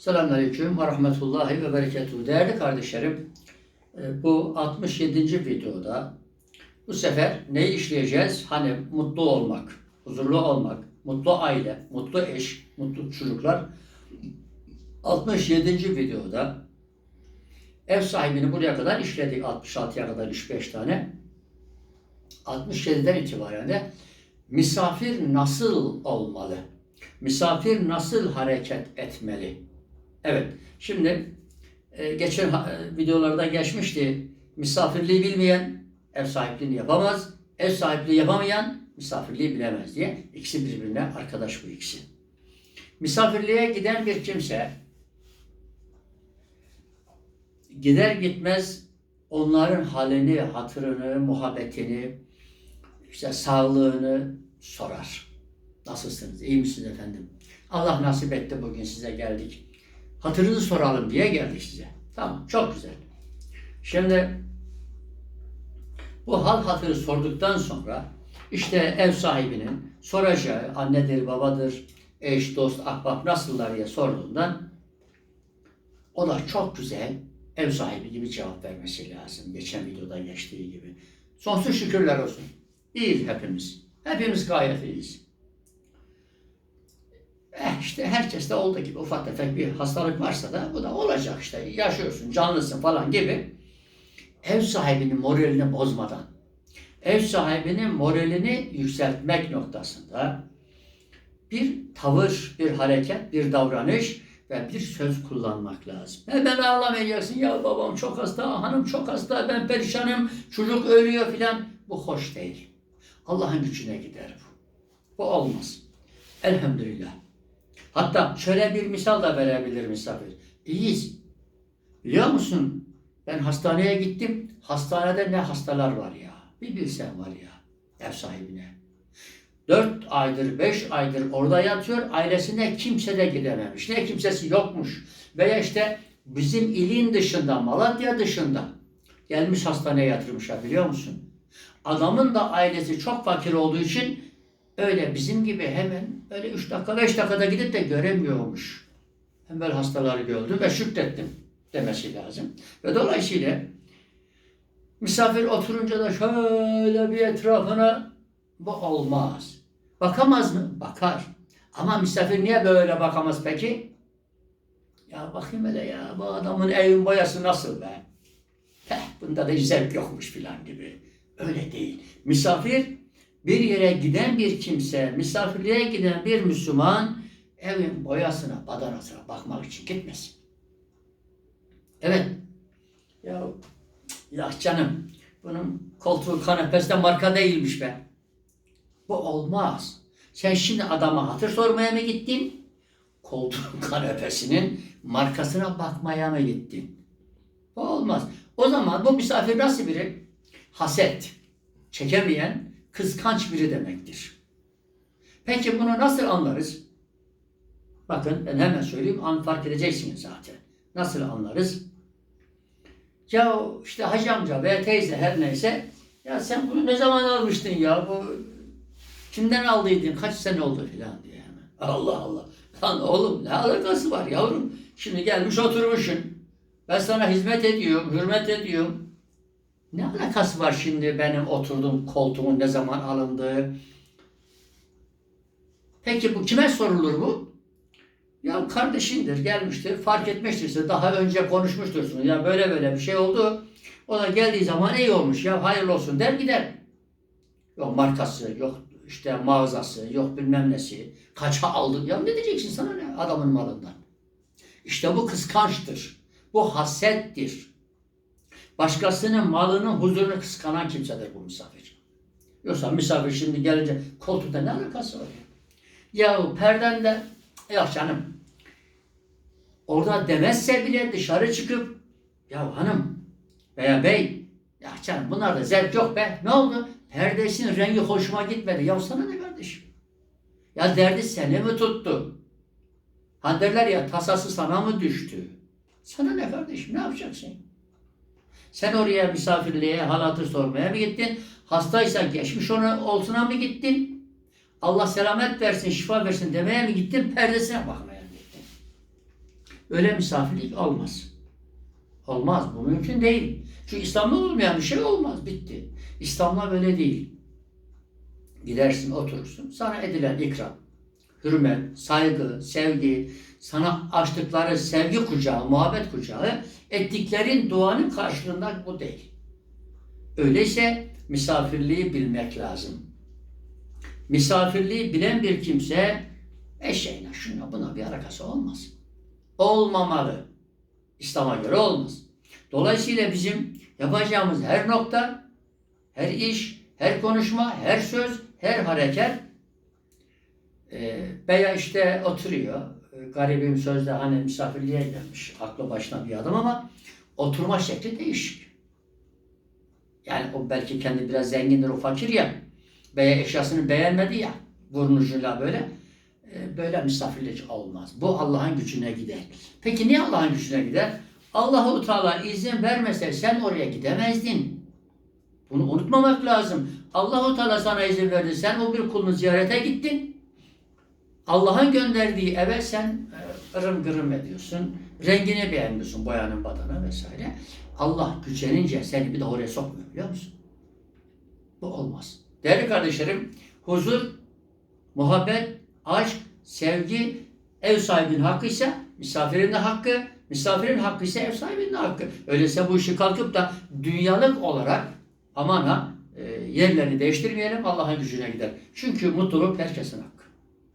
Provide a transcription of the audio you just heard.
Selamünaleyküm ve rahmetullahi ve berekatuhu. Değerli kardeşlerim, e, bu 67. videoda bu sefer neyi işleyeceğiz? Hani mutlu olmak, huzurlu olmak, mutlu aile, mutlu eş, mutlu çocuklar. 67. videoda ev sahibini buraya kadar işledik. 66'ya kadar 3-5 tane. 67'den itibaren de misafir nasıl olmalı? Misafir nasıl hareket etmeli? Evet, şimdi e, geçen e, videolarda geçmişti. Misafirliği bilmeyen ev sahipliğini yapamaz. Ev sahipliği yapamayan misafirliği bilemez diye. İkisi birbirine arkadaş bu ikisi. Misafirliğe giden bir kimse gider gitmez onların halini, hatırını, muhabbetini, işte sağlığını sorar. Nasılsınız? İyi misiniz efendim? Allah nasip etti bugün size geldik. Hatırınızı soralım diye geldik size. Tamam, çok güzel. Şimdi bu hal hatırı sorduktan sonra işte ev sahibinin soracağı annedir, babadır, eş, dost, ahbap nasıllar diye sorduğundan o da çok güzel ev sahibi gibi cevap vermesi lazım. Geçen videoda geçtiği gibi. Sonsuz şükürler olsun. İyiyiz hepimiz. Hepimiz gayet iyiyiz. İşte herkeste olduğu gibi ufak tefek bir hastalık varsa da bu da olacak işte. Yaşıyorsun, canlısın falan gibi. Ev sahibinin moralini bozmadan, ev sahibinin moralini yükseltmek noktasında bir tavır, bir hareket, bir davranış ve bir söz kullanmak lazım. Hemen ağlamayacaksın. Ya babam çok hasta, hanım çok hasta, ben perişanım, çocuk ölüyor filan. Bu hoş değil. Allah'ın gücüne gider bu. Bu olmaz. Elhamdülillah. Hatta şöyle bir misal da verebilir misafir. İyiyiz. Biliyor musun? Ben hastaneye gittim. Hastanede ne hastalar var ya. Bir bilsen var ya. Ev sahibine. Dört aydır, beş aydır orada yatıyor. Ailesine kimse de gidememiş. Ne kimsesi yokmuş. Veya işte bizim ilin dışında, Malatya dışında gelmiş hastaneye yatırmışlar biliyor musun? Adamın da ailesi çok fakir olduğu için öyle bizim gibi hemen öyle üç dakika, beş dakikada gidip de göremiyormuş. Böyle hastaları gördüm ve şükrettim demesi lazım. Ve dolayısıyla misafir oturunca da şöyle bir etrafına bu olmaz. Bakamaz mı? Bakar. Ama misafir niye böyle bakamaz peki? Ya bakayım hele ya bu adamın evin boyası nasıl be? Heh, bunda da hiç zevk yokmuş filan gibi. Öyle değil. Misafir bir yere giden bir kimse, misafirliğe giden bir Müslüman evin boyasına, badanasına bakmak için gitmesin. Evet. Ya, ya canım bunun koltuğu kanepesi marka değilmiş be. Bu olmaz. Sen şimdi adama hatır sormaya mı gittin? Koltuğun kanepesinin markasına bakmaya mı gittin? Bu olmaz. O zaman bu misafir nasıl biri? Haset, çekemeyen, kıskanç biri demektir. Peki bunu nasıl anlarız? Bakın ben hemen söyleyeyim, an fark edeceksiniz zaten. Nasıl anlarız? Ya işte hacı amca veya teyze her neyse, ya sen bunu ne zaman almıştın ya? Bu kimden aldıydın? Kaç sene oldu filan diye hemen. Allah Allah. Lan oğlum ne alakası var yavrum? Şimdi gelmiş oturmuşsun. Ben sana hizmet ediyorum, hürmet ediyorum. Ne alakası var şimdi benim oturduğum koltuğun ne zaman alındığı? Peki bu kime sorulur bu? Ya kardeşindir, gelmiştir, fark etmiştir size, daha önce konuşmuştursunuz. Ya böyle böyle bir şey oldu. O da geldiği zaman iyi olmuş ya hayırlı olsun der gider. Yok markası, yok işte mağazası, yok bilmem nesi. Kaça aldın? Ya ne diyeceksin sana ne adamın malından? İşte bu kıskançtır. Bu hasettir. Başkasının malının huzurunu kıskanan kimsedir bu misafir. Yoksa misafir şimdi gelince koltukta ne alakası var ya? Ya perden de yok canım. Orada demezse bile dışarı çıkıp ya hanım veya bey ya canım bunlar da zevk yok be. Ne oldu? Perdesinin rengi hoşuma gitmedi. Ya sana ne kardeşim? Ya derdi seni mi tuttu? Ha derler ya tasası sana mı düştü? Sana ne kardeşim? Ne yapacaksın? Sen oraya misafirliğe, halatı sormaya mı gittin? Hastaysa geçmiş ona olsuna mı gittin? Allah selamet versin, şifa versin demeye mi gittin? Perdesine bakmaya mı gittin? Öyle misafirlik olmaz. Olmaz. Bu mümkün değil. Çünkü İslam'da olmayan bir şey olmaz. Bitti. İslam'da böyle değil. Gidersin oturursun. Sana edilen ikram, hürmet, saygı, sevgi, sana açtıkları sevgi kucağı, muhabbet kucağı ettiklerin duanın karşılığında bu değil. Öyleyse misafirliği bilmek lazım. Misafirliği bilen bir kimse eşeğine şuna buna bir alakası olmaz. Olmamalı. İslam'a göre olmaz. Dolayısıyla bizim yapacağımız her nokta, her iş, her konuşma, her söz, her hareket e, veya işte oturuyor. E, garibim sözde hani misafirliğe gelmiş. Aklı başına bir adam ama oturma şekli değişik. Yani o belki kendi biraz zengindir, o fakir ya. Veya eşyasını beğenmedi ya. Burnucuyla böyle. E, böyle misafirlik olmaz. Bu Allah'ın gücüne gider. Peki niye Allah'ın gücüne gider? Allahu Teala izin vermese sen oraya gidemezdin. Bunu unutmamak lazım. Allahu Teala sana izin verdi. Sen o bir kulunu ziyarete gittin. Allah'ın gönderdiği eve sen e, ırım gırım ediyorsun. Rengini beğenmiyorsun boyanın badana vesaire. Allah gücenince seni bir daha oraya sokmuyor biliyor musun? Bu olmaz. Değerli kardeşlerim, huzur, muhabbet, aşk, sevgi ev sahibinin hakkı ise misafirin de hakkı, misafirin hakkı ise ev sahibinin de hakkı. Öyleyse bu işi kalkıp da dünyalık olarak aman ha e, yerlerini değiştirmeyelim Allah'ın gücüne gider. Çünkü mutluluk herkesin hakkı.